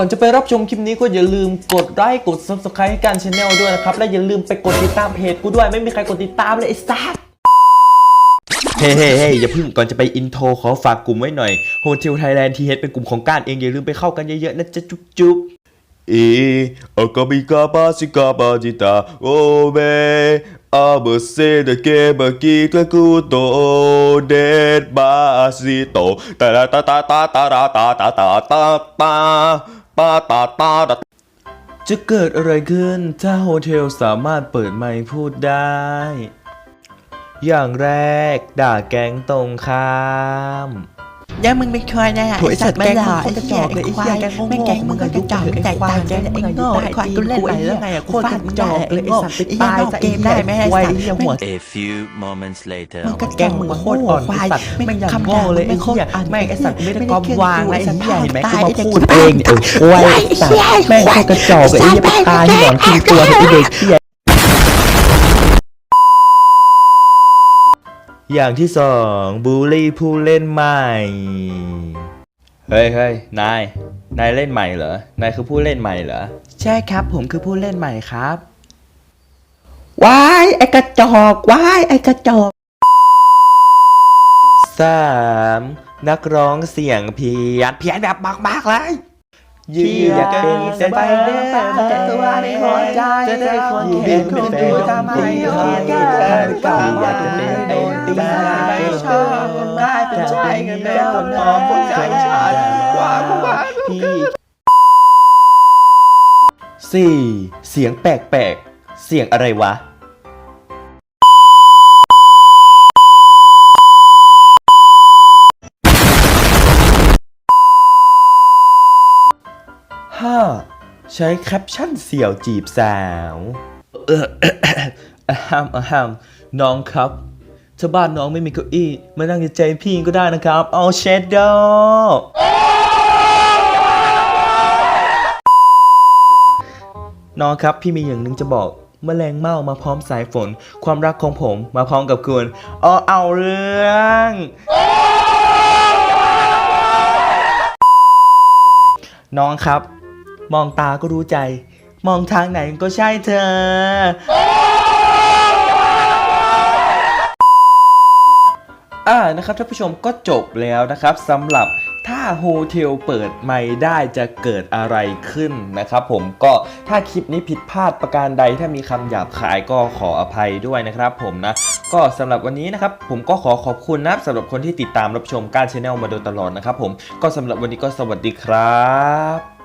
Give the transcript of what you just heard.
ก่อนจะไปรับชมคลิปนี้ก็อย่าลืมกดไลค์กด subscribe ให้การช anel ด้วยนะครับ และอย่าลืมไปกดติดตามเพจกูด้วยไม่มีใครกดติดตามเลยไอ้สัสเฮ้เฮ้เฮ้อย่าเพิ่งก่อนจะไปอินโทรขอฝากกลุ่มไว้หน่อยโฮเทลไทยแลนด์ทีเป็นกลุ่มของการเองอย่าลืมไปเข้ากันเยอะๆนะจ๊ะจุ๊บ จุ๊บ E Akabi basi kabajita Obe Abase de ke bagi ke kuto Det basito Ta ta ta ta ta ta ta ta ta ta ta ta ta ta ta ta จะเกิดอะไรขึ้นถ้าโฮเทลสามารถเปิดไมค์พูดได้ อย่างแรกด่าแก๊งตรงข้าม แล้วมึงเป็นใครนะโถ่ไอ้สัตว์ไม่หล่อแกงมึงโคตรกระจอกเลยไอ้เหี้ยแกงโง่ๆไม่แกงมึงก็กระจอกมึงแต่ควาตายยแกแกงไอ้มึงโง่อยู่ไอ้ควายใต้กูเล่นตีนไหวกูแล้วไงอะโคตรกระจอกเลยไอ้สัตว์ไปไอ้ตายโง่ซะเกมได้ไหมไอ้ควายสัตว์ไอ้เหี้ยหัว A few moments later. มึงก็แกงมึงโคตรอ่อนไอ้สัตว์แม่งอย่างโง่เลยไอ้เหี้ยแม่งไอ้สัตว์ไม่ได้กอมวางนะไอ้เหี้ยเห็นไหมกูมาพูดเองเนี่ยเออควายไอ้สัตว์แม่งโคตรกระจอกเลยไอ้เหี้ยไปตายที่หนอนกินตัวไอ้เด็กเหี้ย อย่างที่สองบูลลี่ผู้เล่นใหม่ เฮ้ยเฮ้ยนาย นายเล่นใหม่เหรอ นายคือผู้เล่นใหม่เหรอ ใช่ครับ ผมคือผู้เล่นใหม่ครับ ว้าย ไอ้กระจอกว้าย ไอ้กระจอกสามนักร้องเสียงเพียนเพียนแบบมากๆเลยยืนอยากเป็นสไปเดอร์แต่ตัวในหัวใจจะได้คนเห็นคนดูทำให้โอเคกับอยากจะเป็น คนมองผู้ชายชาติกว่าพี่สี่เสียงแปลกๆ เสียงอะไรวะ ห้าใช้แคปชั่นเสี่ยวจีบสาว เอออะฮัมอะฮัมน้องครับ ถ้าบ้านน้องไม่มีเก้าอี้มานั่งใจพี่ก็ได้นะครับ เอาเชดโดน้องครับพี่มีอย่างหนึ่งจะบอกแมลงเม่ามาพร้อมสายฝน ความรักของผมมาพร้อมกับคุณอ๋อเอาเรื่องน้องครับ มองตาก็รู้ใจ มองทางไหนก็ใช่เธอ อ่า นะครับท่านผู้ชมก็จบแล้วนะครับสำหรับถ้าโฮเทลเปิดไม่ได้จะเกิดอะไรขึ้นนะครับผมก็ถ้าคลิปนี้ผิดพลาดประการใดถ้ามีคำหยาบคายก็ขออภัยด้วยนะครับผมนะ ก็สำหรับวันนี้นะครับผมก็ขอขอบคุณนะสำหรับคนที่ติดตามรับชมการช anel มาโดยตลอดนะครับผมก็สำหรับวันนี้ก็สวัสดีครับ